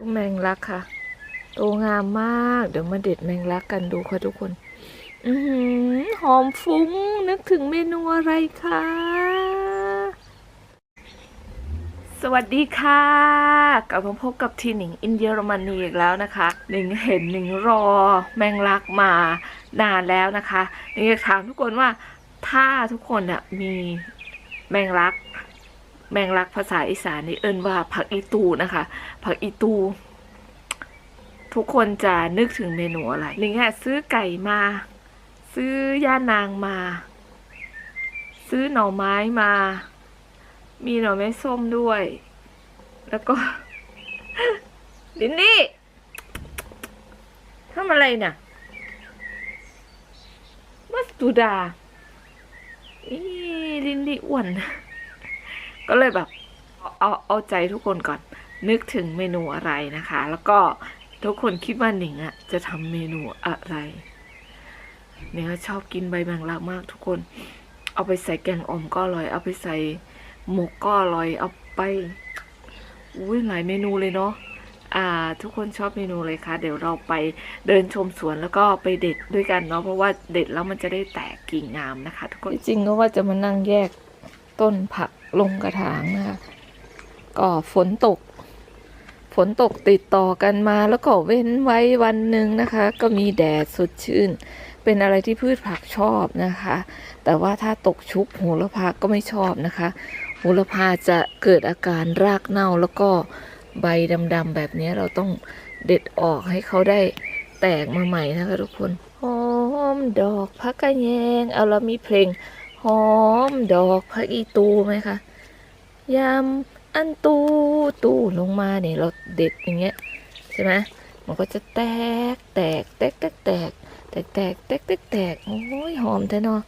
ลูกแมงลักค่ะ โตงามมาก เดี๋ยวมาเด็ดแมงลักกันดูค่ะทุกคนอือหือหอมฟุ้ง นึกถึงเมนูอะไรคะสวัสดีค่ะ กลับมาพบกับทีหนิงอินเยอรมนีอีกแล้วนะคะหนิงเห็นหนิงรอแมงลักมานานแล้วนะคะหนิงจะถามทุกคนว่าถ้าทุกคนอะมีแมงลัก แมงลักภาษาอีสานนี่เอิ้นว่าผักอีตูนะคะ ผักอีตู ทุกคนจะนึกถึงเมนูอะไรหนิงอะซื้อไก่มา ซื้อย่านางมา ซื้อหน่อไม้มา มีหน่อไม้ส้มด้วย แล้วก็ลินนี่ทำอะไรเนี่ยมัสตูดาอีลินนี่อ้วน ก็เลยแบบเอาเอาเอาใจทุกคนก่อนนึกถึงเมนูอะไรนะคะ แล้วก็ทุกคนคิดว่าหนิงอะจะทำเมนูอะไรเนี่ยชอบกินใบแมงลักมากทุกคน เอาไปใส่แกงอ่อมก็อร่อย เอาไปใส่หมกก็อร่อยเอาไปอุ้ยหลายเมนูเลยเนาะอ่า ทุกคนชอบเมนูเลยค่ะ เดี๋ยวเราไปเดินชมสวนแล้วก็ไปเด็ดด้วยกันเนาะเพราะว่าเด็ดแล้วมันจะได้แตกกิ่งงามนะคะ ทุกคนจริงก็ว่าจะมานั่งแยกต้นผัก ลงกระถางนะคะก็ฝนตก ฝนตกติดต่อกันมาแล้วก็เว้นไว้วันหนึ่งนะคะ ก็มีแดดสดชื่น เป็นอะไรที่พืชผักชอบนะคะ แต่ว่าถ้าตกชุกโหระพาก็ไม่ชอบนะคะโหระพาจะเกิดอาการรากเน่าแล้วก็ใบดำๆแบบนี้เราต้องเด็ดออกให้เขาได้แตกมาใหม่นะคะทุกคนหอมดอกพักกระแยงเอาแล้วมีเพลง อมดอกพักอีตูไหมคะยำอันตูตูลงมาเนี่ยเราเด็ดอย่างเงี้ยใช่ไหมมันก็จะแตกแตกแตกแตกแตกแตกแตกแตกแตกแตกโอ้ยหอมแท้เนาะ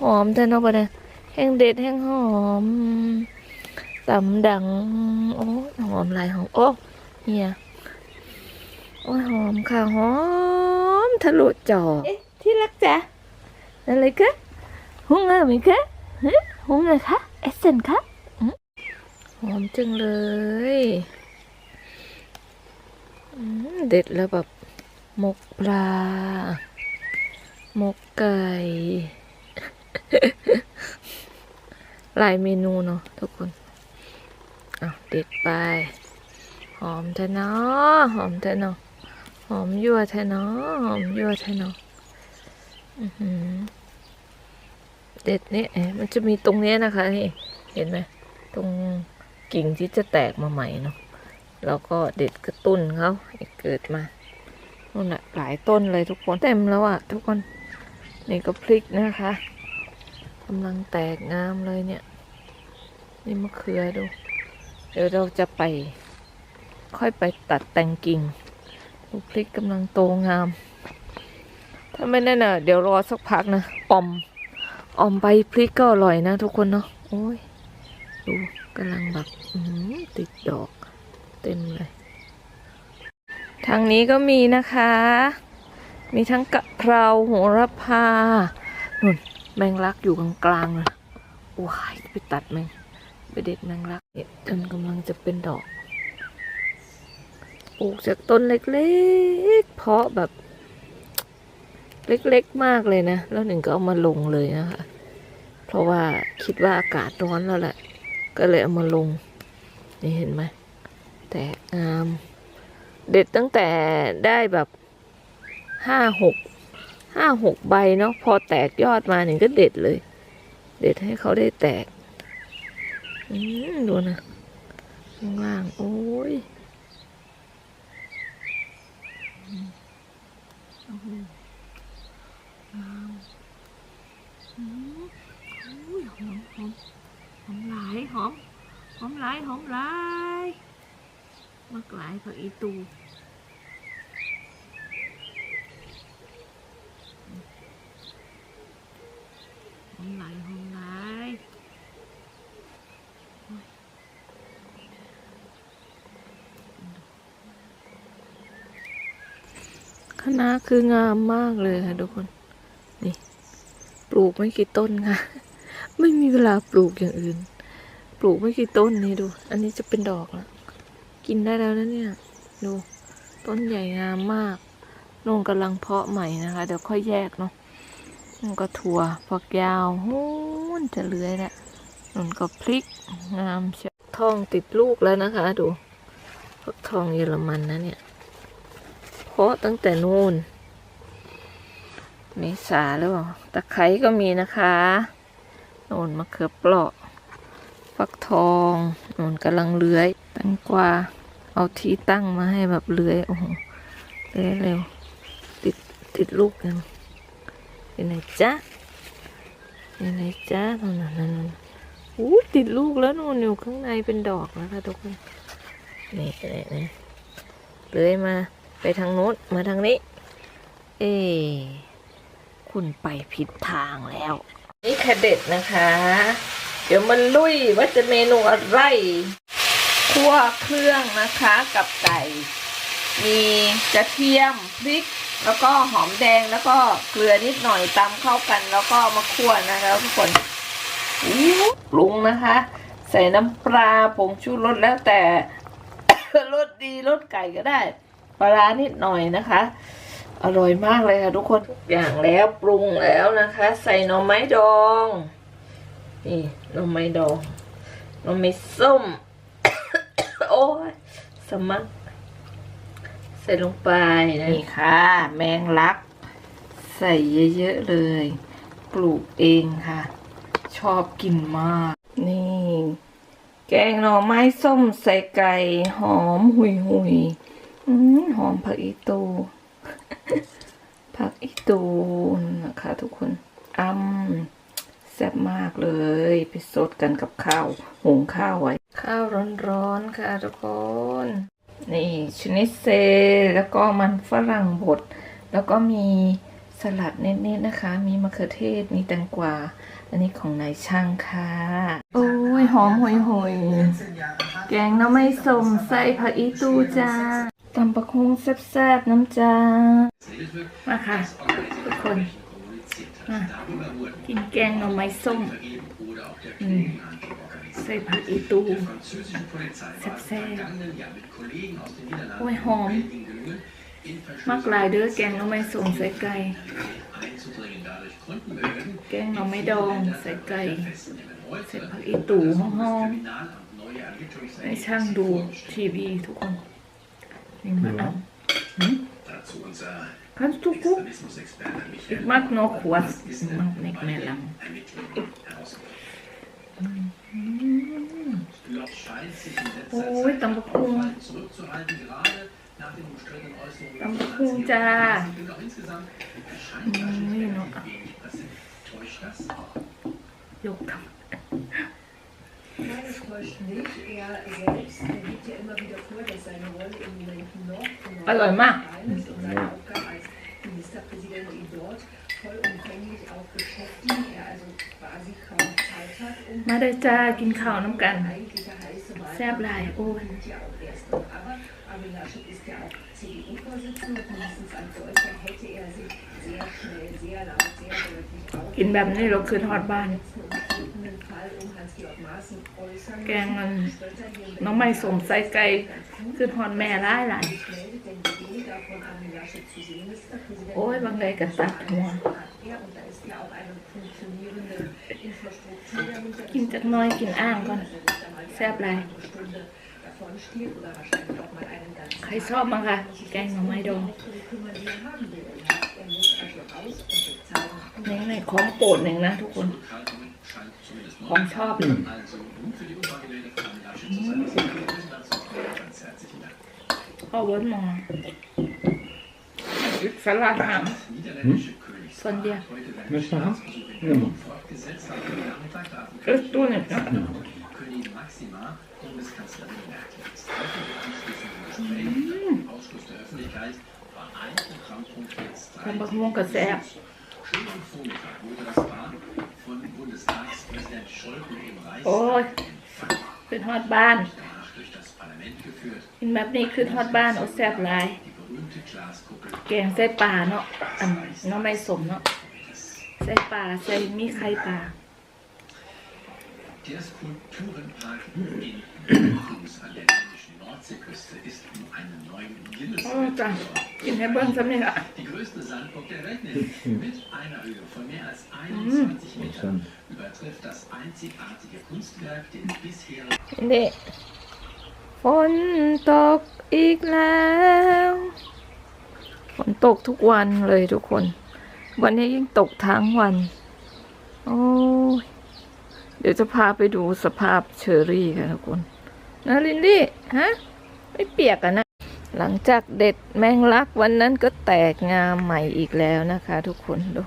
หอมแท้เนาะปะเนี่ยแห้งเด็ดแห้งหอมตำดังโอ้ยหอมลายหอมโอ้เฮียโอ้ยหอมค่ะหอมทะลุจอเอ๊ะที่รักจ๊ะอะไรคะ หุงอะไรคะฮะหุงอะไรคะเอสเซนคะหอมจังเลยเด็ดแล้วแบบหมกปลา หมกไก่ หลายเมนูเนาะทุกคนเอาเด็ดไป หอมแท้เนาะหอมแท้เนาะหอมยั่วแท้เนาะหอมยั่วแท้เนาะอือหือ เด็ดนี่เอ๊ะมันจะมีตรงเนี้ยนะคะนี่เห็นไหมตรงกิ่งที่จะแตกมาใหม่เนาะแล้วก็เด็ดกระตุ้นเขาเกิดมานู่นน่ะหลายต้นเลยทุกคนเต็มแล้วอะทุกคนนี่ก็พริกนะคะกำลังแตกงามเลยเนี่ย นี่มะเขือดู เดี๋ยวเราจะไป ค่อยไปตัดแต่งกิ่งดูพริกกำลังโตงาม ถ้าไม่แน่น่ะ เดี๋ยวรอสักพักนะออม ออมใบพริกก็อร่อยนะทุกคนเนาะโอ้ยดูกำลังแบบติดดอกเต็มเลยทางนี้ก็มีนะคะ มีทั้งกะเพราโหระพานุ่นแมงลักอยู่กลางกลางๆเลยว้ายไปตัดแมงไปเด็ดแมงลักเนี่ยจนกำลังจะเป็นดอกปลูกจากต้นเล็กๆ เพาะแบบ เล็กๆมากเลยนะ แล้วหนึ่งก็เอามาลงเลยนะคะ เพราะว่าคิดว่าอากาศร้อนแล้วแหละ ก็เลยเอามาลง นี่เห็นไหม แตกงาม เด็ดตั้งแต่ได้แบบห้าหกห้าหกใบเนาะ พอแตกยอดมาหนึ่งก็เด็ดเลย เด็ดให้เขาได้แตก อืมดูนะข้างล่างโอ้ยอืมโอ้โหงาม อืมโอ้ยหอมหอมหอมหลายหอมหอมหลายหอมหลายมากหลายผักอีตูหอมหลายหอมหลายคณะคืองามมากเลยค่ะทุกคน ลูกไม่กี่ต้นค่ะ ไม่มีเวลาปลูกอย่างอื่น ปลูกไม่กี่ต้นนี่ดู อันนี้จะเป็นดอกแล้วกินได้แล้วนะเนี่ย ดู ต้นใหญ่งามมากนุ่นกำลังเพาะใหม่นะคะ เดี๋ยวค่อยแยกเนาะนุ่นก็ถั่วฝักยาวโอ้นจะเลื้อยแหล้วนุ่นก็พริกงามเชียวทองติดลูกแล้วนะคะ ดูฟักทองเยอรมันนะเนี่ย เพาะตั้งแต่นู่น เมษาหรือเปล่าตะไคร้ก็มีนะคะโน่นมะเขือเปราะฟักทองโน่นกำลังเลื้อยแตงกวาเอาที่ตั้งมาให้แบบเลื้อยโอ้โหเลื้อยเร็วติดติดลูกยังอยู่ไหนจ๊ะอยู่ไหนจ๊ะนั่นนั่นอู้ติดลูกแล้วนู่นอยู่ข้างในเป็นดอกนะคะทุกคนนี่นี่นี่เลื้อยมาไปทางโน้นมาทางนี้ เอ๊ คุณไปผิดทางแล้ว นี่แค่เด็ดนะคะ เดี๋ยวมันลุยว่าจะเมนูอะไรคั่วเครื่องนะคะกับไก่ มีกระเทียมพริก แล้วก็หอมแดงแล้วก็เกลือนิดหน่อยตำเข้ากัน แล้วก็มาคั่วนะคะทุกคนอู้ปรุงนะคะ ใส่น้ำปลาผงชูรสแล้วแต่รสดีรสไก่ก็ได้ปลานิดหน่อยนะคะ อร่อยมากเลยค่ะทุกคนทุกอย่างแล้วปรุงแล้วนะคะ ใส่หน่อไม้ดองนี่หน่อไม้ดองหน่อไม้ส้ม โอ้ยสมัครใส่ลงไปนี่ค่ะ แมงลัก ใส่เยอะๆเลย ปลูกเองค่ะ ชอบกินมาก นี่ แกงหน่อไม้ส้มใส่ไก่ หอมหุยหุยๆอืมหอมผักอีตู ผักอีตูนนะคะทุกคนอ้ำแซ่บมากเลย ไปสดกันกับข้าวหุงข้าวไว้ ข้าวร้อนๆค่ะทุกคน นี่ชนิดเซ แล้วก็มันฝรั่งบด แล้วก็มีสลัดเน็ตๆนะคะ มีมะเขือเทศ มีแตงกวา อันนี้ของนายช่างค่ะ โอ้ย หอมหอยหอยๆแกงน้ำไม่สมใส่ผักอีตูจ้า ตำปะคงแซ่บๆน้ำจ้า มาค่ะ ทุกคน มากินแกงหน่อไม้ส้มอืมใส่ผักอีตูแซ่บๆโอ้ยหอม มักหลายเด้อแกงหน่อไม้ส้มใส่ไก่ แกงหน่อไม้ดองใส่ไก่ใส่ผักอีตูหอมๆให้ช่างดูทีวีทุกคน Deswegen mal an. Hm? Dazu unser Kannst du so? Ich mag noch kurz. Ich mag nicht mehr lang. Mhm. Oh, Dampfung. Dampfung da. Nee, noch. Jo, komm täuscht nicht. Er selbst er gibt ja immer wieder vor, dass seine Rolle im Moment noch, noch also, klein ist und seine Aufgabe als Ministerpräsident dort มาได้จ้ากินข้าวน้ำกัน แซ่บหลายโอ้ยกินแบบนี้เราคือทอดบ้าน แกงนน้องไม่สมใส่ไก่คือทอดแม่ร้ายหลาย sich meldet, denn wie weniger von Armin Laschet zu sehen ist, der Präsident โอ้ยบางใดก็ตัดหัว hat er und da ist ja auch eine funktionierende Infrastruktur dahinter. กินจักหน้อยกินอ่างก่อน Also nicht einmal die แซ่บหลาย eine Stunde davon stiehlt oder wahrscheinlich auch mal einen ganzen ใครชอบมั้งคะแกงหน่อไม้ดอง kümmern, die er haben will. Er muss also raus und sich zeigen. นี่ในของโปรดหนึ่งนะทุกคน Zurückhaltung scheint zumindest ของชอบเลย Also nun für die Unwahlgewählte von Armin Laschet zu sein. Das ist eine Grüße dazu. Ganz herzlichen Dank. พ่อเวิร์ดมอ งสลัดหาง Niederländische Königspaar Von dir. hat heute seinen Möchtest du haben? Staatsbesuch in Ja. Berlin fortgesetzt. Am Nachmittag darf die เออตัวหนึ่งนะ Königin Maxima Bundeskanzlerin Merkel ist heute im anschließenden Gespräch im Ausschluss der Öffentlichkeit war ein Programmpunkt jetzt ทำบักม่วงกับแซ่บ Schon am Vormittag wurde das Paar von Bundestagspräsident Scholten im โอ้ย Reichstag empfangen. ขึ้นฮอดบ้าน Danach durch das Parlament geführt. กินแบบนี้ขึ้นฮอดบ้านโอ้แซ่บหลาย Die berühmte Glaskuppel แกงใส่ปลาเนาะอันน้องไม่สมเนาะใส่ปลาใส่มีไข่ปลา Der Skulpturenpark in Fuß an der dänischen Nordseeküste ist um einen neuen Guinness โอ้จ้ะกินให้เบิ้งซ้ำนี่ละ Die größte Sandburg der Welt mit einer Höhe von mehr als 21 Metern übertrifft das einzigartige Kunstwerk den bisherigen นี่ฝนตก อีกแล้วฝนตกทุกวันเลยทุกคน วันนี้ยิ่งตกทั้งวัน โอ้ยเดี๋ยวจะพาไปดูสภาพเชอรี่ค่ะทุกคนนะลินลี่ฮะไม่เปียกอะนะ หลังจากเด็ดแมงลักวันนั้นก็แตกงามใหม่อีกแล้วนะคะ ทุกคนดู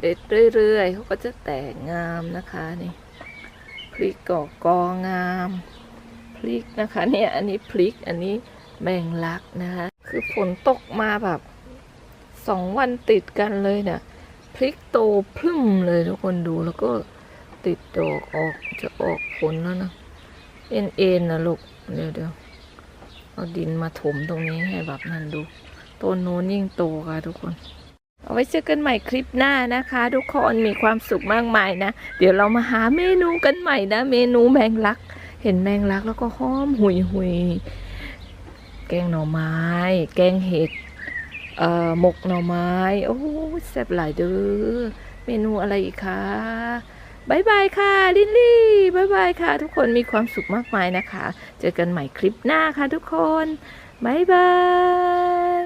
เด็ดเรื่อยๆเขาก็จะแตกงามนะคะนี่พริกกอกองาม พริกนะคะ เนี่ยอันนี้พริกอันนี้แมงลักนะคะ คือฝนตกมาแบบสองวันติดกันเลยเนี่ยพริกโตพรึ่มเลยทุกคนดูแล้วก็ติดดอกออกจะออกผลแล้วนะเอ็นเอ็นนะลูกเดี๋ยวเดี๋ยวเอาดินมาถมตรงนี้ให้แบบนั้นดูต้นโน้นยิ่งโตค่ะทุกคน เอาไว้เจอกันใหม่คลิปหน้านะคะ ทุกคนมีความสุขมากมายนะ เดี๋ยวเรามาหาเมนูกันใหม่นะ เมนูแมงลัก เห็นแมงลักแล้วก็หอมหุยหุยแกงหน่อไม้ แกงเห็ดเอ่อหมกหน่อไม้ โอ้แซ่บหลายเด้อเมนูอะไรอีกคะบายบายค่ะ ลิลลี่บายบายค่ะ ทุกคนมีความสุขมากมายนะคะ เจอกันใหม่คลิปหน้าค่ะทุกคนบายบาย